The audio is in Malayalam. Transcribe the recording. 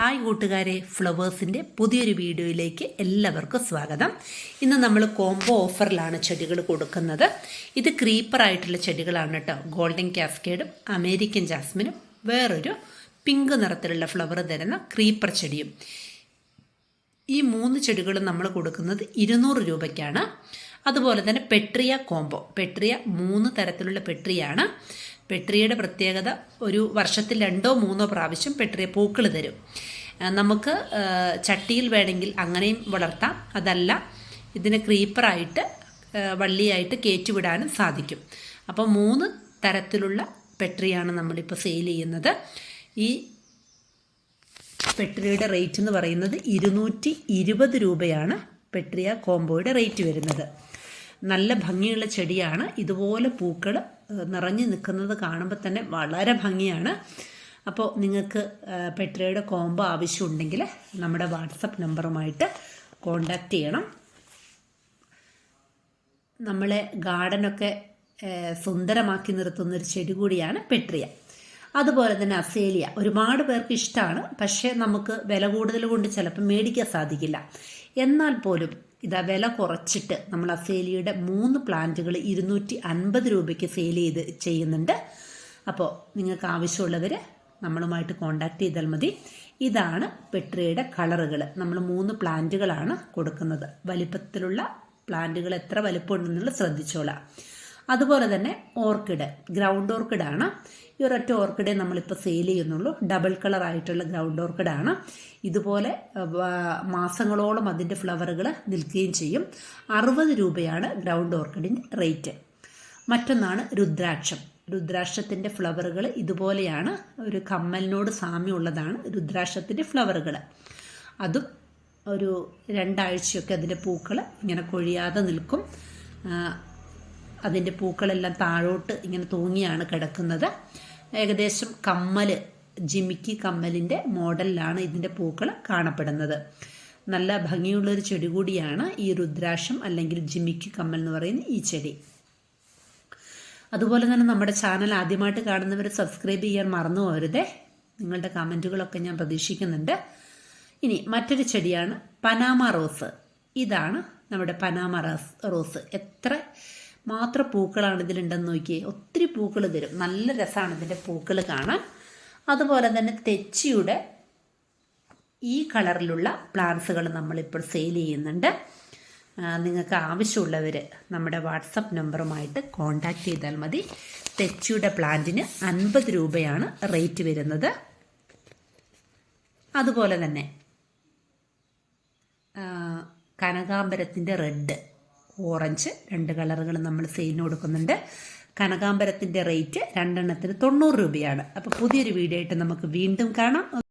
ഹായ് കൂട്ടുകാരെ ഫ്ലവേഴ്സിന്റെ പുതിയൊരു വീഡിയോയിലേക്ക് എല്ലാവർക്കും സ്വാഗതം. ഇന്ന് നമ്മൾ കോംബോ ഓഫറിലാണ് ചെടികൾ കൊടുക്കുന്നത്. ഇത് ക്രീപ്പർ ആയിട്ടുള്ള ചെടികളാണ് കേട്ടോ. ഗോൾഡൻ കാസ്കേഡും അമേരിക്കൻ ജാസ്മിനും വേറൊരു പിങ്ക് നിറത്തിലുള്ള ഫ്ലവർ തരുന്ന ക്രീപ്പർ ചെടിയും. ഈ മൂന്ന് ചെടികളും നമ്മൾ കൊടുക്കുന്നത് ഇരുന്നൂറ് രൂപയ്ക്കാണ്. അതുപോലെ തന്നെ പെട്രിയ കോംബോ പെട്രിയ മൂന്ന് തരത്തിലുള്ള പെട്രിയാണ് പെട്രിയയുടെ പ്രത്യേകത ഒരു വർഷത്തിൽ രണ്ടോ മൂന്നോ പ്രാവശ്യം പെട്രിയ പൂക്കൾ തരും. നമുക്ക് ചട്ടിയിൽ വേണമെങ്കിൽ അങ്ങനെയും വളർത്താം. അതല്ല ഇതിന് ക്രീപ്പറായിട്ട് വള്ളിയായിട്ട് കയറ്റിവിടാനും സാധിക്കും. അപ്പോൾ മൂന്ന് തരത്തിലുള്ള പെട്രിയാണ് നമ്മളിപ്പോൾ സെയിൽ ചെയ്യുന്നത്. ഈ പെട്രിയുടെ റേറ്റ് എന്ന് പറയുന്നത് ഇരുന്നൂറ്റി ഇരുപത് രൂപയാണ് പെട്രിയ കോംബോയുടെ റേറ്റ് വരുന്നത്. നല്ല ഭംഗിയുള്ള ചെടിയാണ്. ഇതുപോലെ പൂക്കൾ നിറഞ്ഞു നിൽക്കുന്നത് കാണുമ്പോൾ തന്നെ വളരെ ഭംഗിയാണ്. അപ്പോൾ നിങ്ങൾക്ക് പെട്രയുടെ കോംബോ ആവശ്യമുണ്ടെങ്കിൽ നമ്മുടെ വാട്സപ്പ് നമ്പറുമായിട്ട് കോണ്ടാക്റ്റ് ചെയ്യണം. നമ്മളെ ഗാർഡനൊക്കെ സുന്ദരമാക്കി നിർത്തുന്ന ഒരു ചെടി കൂടിയാണ് പെട്രിയ. അതുപോലെ തന്നെ അസേലിയ. ഒരുപാട് പേർക്ക് ഇഷ്ടമാണ് പക്ഷേ നമുക്ക് വില കൂടുതൽ കൊണ്ട് ചിലപ്പോൾ മേടിക്കാൻ സാധിക്കില്ല. എന്നാൽ പോലും ഇതാ വില കുറച്ചിട്ട് നമ്മൾ അസേലിയയുടെ മൂന്ന് പ്ലാന്റുകൾ ഇരുന്നൂറ്റി അൻപത് രൂപയ്ക്ക് സെയിൽ ചെയ്ത് ചെയ്യുന്നുണ്ട്. അപ്പോൾ നിങ്ങൾക്ക് ആവശ്യമുള്ളവർ നമ്മളുമായിട്ട് കോണ്ടാക്ട് ചെയ്താൽ മതി. ഇതാണ് പെട്രിയയുടെ കളറുകൾ നമ്മൾ മൂന്ന് പ്ലാന്റുകളാണ് കൊടുക്കുന്നത്. വലിപ്പത്തിലുള്ള പ്ലാന്റുകൾ എത്ര വലിപ്പമുണ്ടെന്നുള്ളത് ശ്രദ്ധിച്ചോളാം. അതുപോലെ തന്നെ ഓർക്കിഡ് ഗ്രൗണ്ട് ഓർക്കിഡാണ് ഈ ഒരൊറ്റ ഓർക്കിഡേ നമ്മളിപ്പോൾ സെയിൽ ചെയ്യുന്നുള്ളൂ. ഡബിൾ കളർ ആയിട്ടുള്ള ഗ്രൗണ്ട് ഓർക്കിഡാണ് ഇതുപോലെ മാസങ്ങളോളം അതിന്റെ ഫ്ലവറുകൾ നിൽക്കുകയും ചെയ്യും. അറുപത് രൂപയാണ് ഗ്രൗണ്ട് ഓർക്കിഡിന്റെ റേറ്റ് മറ്റൊന്നാണ് രുദ്രാക്ഷം. രുദ്രാക്ഷത്തിന്റെ ഫ്ലവറുകൾ ഇതുപോലെയാണ്. ഒരു കമ്മലിനോട് സാമ്യമുള്ളതാണ് രുദ്രാക്ഷത്തിന്റെ ഫ്ലവറുകൾ അതും ഒരു രണ്ടാഴ്ചയൊക്കെ അതിന്റെ പൂക്കൾ ഇങ്ങനെ കൊഴിയാതെ നിൽക്കും. അതിന്റെ പൂക്കളെല്ലാം താഴോട്ട് ഇങ്ങനെ തൂങ്ങിയാണ് കിടക്കുന്നത്. ഏകദേശം കമ്മൽ ജിമിക്കി കമ്മലിന്റെ മോഡലിലാണ് ഇതിന്റെ പൂക്കൾ കാണപ്പെടുന്നത്. നല്ല ഭംഗിയുള്ളൊരു ചെടി കൂടിയാണ് ഈ രുദ്രാക്ഷം അല്ലെങ്കിൽ ജിമിക്കി കമ്മൽ എന്ന് പറയുന്ന ഈ ചെടി. അതുപോലെ തന്നെ നമ്മുടെ ചാനൽ ആദ്യമായിട്ട് കാണുന്നവർ സബ്സ്ക്രൈബ് ചെയ്യാൻ മറന്നു പോരുതേ നിങ്ങളുടെ കമന്റുകളൊക്കെ ഞാൻ പ്രതീക്ഷിക്കുന്നുണ്ട്. ഇനി മറ്റൊരു ചെടിയാണ് പനാമ റോസ്. ഇതാണ് നമ്മുടെ പനാമ റോസ്. എത്ര മാത്രം പൂക്കളാണ് ഇതിലുണ്ടെന്ന് നോക്കിയേ. ഒത്തിരി പൂക്കൾ തരും. നല്ല രസമാണ് ഇതിന്റെ പൂക്കൾ കാണാൻ. അതുപോലെ തന്നെ തെച്ചിയുടെ ഈ കളറിലുള്ള പ്ലാന്റ്സുകൾ നമ്മളിപ്പോൾ സെയിൽ ചെയ്യുന്നുണ്ട്. നിങ്ങൾക്ക് ആവശ്യമുള്ളവർ നമ്മുടെ വാട്സപ്പ് നമ്പറുമായിട്ട് കോൺടാക്ട് ചെയ്താൽ മതി. തെച്ചിയുടെ പ്ലാന്റിന് അൻപത് രൂപയാണ് റേറ്റ് വരുന്നത്. അതുപോലെ തന്നെ കനകാമ്പരത്തിന്റെ റെഡ്. ഓറഞ്ച് രണ്ട് കളറുകൾ നമ്മൾ സെയിലിന് കൊടുക്കുന്നുണ്ട്. കനകാംബരത്തിന്റെ റേറ്റ് രണ്ടെണ്ണത്തിന് തൊണ്ണൂറ് രൂപയാണ്. അപ്പോൾ പുതിയൊരു വീഡിയോ ആയിട്ട് നമുക്ക് വീണ്ടും കാണാം.